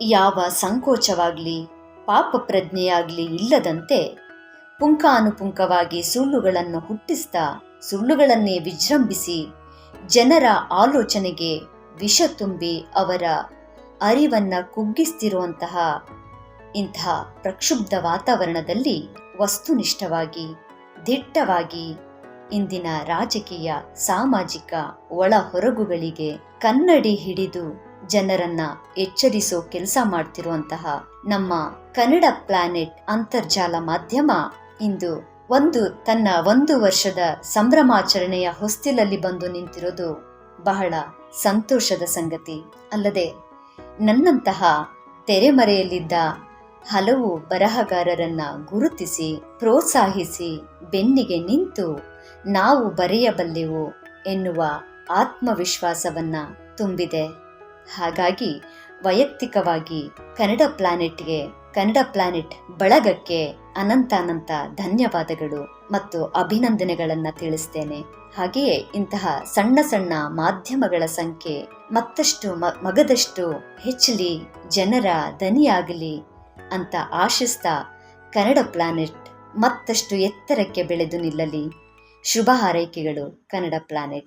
ಯಾವ ಸಂಕೋಚವಾಗಲಿ, ಪಾಪ ಪ್ರಜ್ಞೆಯಾಗಲಿ ಇಲ್ಲದಂತೆ ಪುಂಕಾನುಪುಂಕವಾಗಿ ಸುಳ್ಳುಗಳನ್ನು ಹುಟ್ಟಿಸ್ತಾ, ಸುಳ್ಳುಗಳನ್ನೇ ವಿಜೃಂಭಿಸಿ ಜನರ ಆಲೋಚನೆಗೆ ವಿಷ ತುಂಬಿ ಅವರ ಅರಿವನ್ನ ಕುಗ್ಗಿಸ್ತಿರುವಂತಹ ಇಂತಹ ಪ್ರಕ್ಷುಬ್ಧ ವಾತಾವರಣದಲ್ಲಿ ವಸ್ತುನಿಷ್ಠವಾಗಿ, ದಿಟ್ಟವಾಗಿ ಇಂದಿನ ರಾಜಕೀಯ, ಸಾಮಾಜಿಕ ಒಳ ಹೊರಗುಗಳಿಗೆ ಕನ್ನಡಿ ಹಿಡಿದು ಜನರನ್ನ ಎಚ್ಚರಿಸೋ ಕೆಲಸ ಮಾಡ್ತಿರುವಂತಹ ನಮ್ಮ ಕನ್ನಡ ಪ್ಲಾನೆಟ್ ಅಂತರ್ಜಾಲ ಮಾಧ್ಯಮ ಇಂದು ಒಂದು ತನ್ನ ಒಂದು ವರ್ಷದ ಸಂಭ್ರಮಾಚರಣೆಯ ಹೊಸ್ತಿಲಲ್ಲಿ ಬಂದು ನಿಂತಿರೋದು ಬಹಳ ಸಂತೋಷದ ಸಂಗತಿ. ಅಲ್ಲದೆ ನನ್ನಂತಹ ತೆರೆಮರೆಯಲ್ಲಿದ್ದ ಹಲವು ಬರಹಗಾರರನ್ನ ಗುರುತಿಸಿ, ಪ್ರೋತ್ಸಾಹಿಸಿ, ಬೆನ್ನಿಗೆ ನಿಂತು ನಾವು ಬರೆಯಬಲ್ಲೆವು ಎನ್ನುವ ಆತ್ಮವಿಶ್ವಾಸವನ್ನ ತುಂಬಿದೆ. ಹಾಗಾಗಿ ವೈಯಕ್ತಿಕವಾಗಿ ಕನ್ನಡ ಪ್ಲಾನೆಟ್ಗೆ, ಕನ್ನಡ ಪ್ಲಾನೆಟ್ ಬಳಗಕ್ಕೆ ಅನಂತ ಅನಂತ ಧನ್ಯವಾದಗಳು ಮತ್ತು ಅಭಿನಂದನೆಗಳನ್ನು ತಿಳಿಸ್ತೇನೆ. ಹಾಗೆಯೇ ಇಂತಹ ಸಣ್ಣ ಸಣ್ಣ ಮಾಧ್ಯಮಗಳ ಸಂಖ್ಯೆ ಮತ್ತಷ್ಟು ಮಗದಷ್ಟು ಹೆಚ್ಚಲಿ, ಜನರ ದನಿಯಾಗಲಿ ಅಂತ ಆಶಿಸ್ತಾ ಕನ್ನಡ ಪ್ಲಾನೆಟ್ ಮತ್ತಷ್ಟು ಎತ್ತರಕ್ಕೆ ಬೆಳೆದು ನಿಲ್ಲಲಿ. ಶುಭ ಹಾರೈಕೆಗಳು ಕನ್ನಡ ಪ್ಲಾನೆಟ್.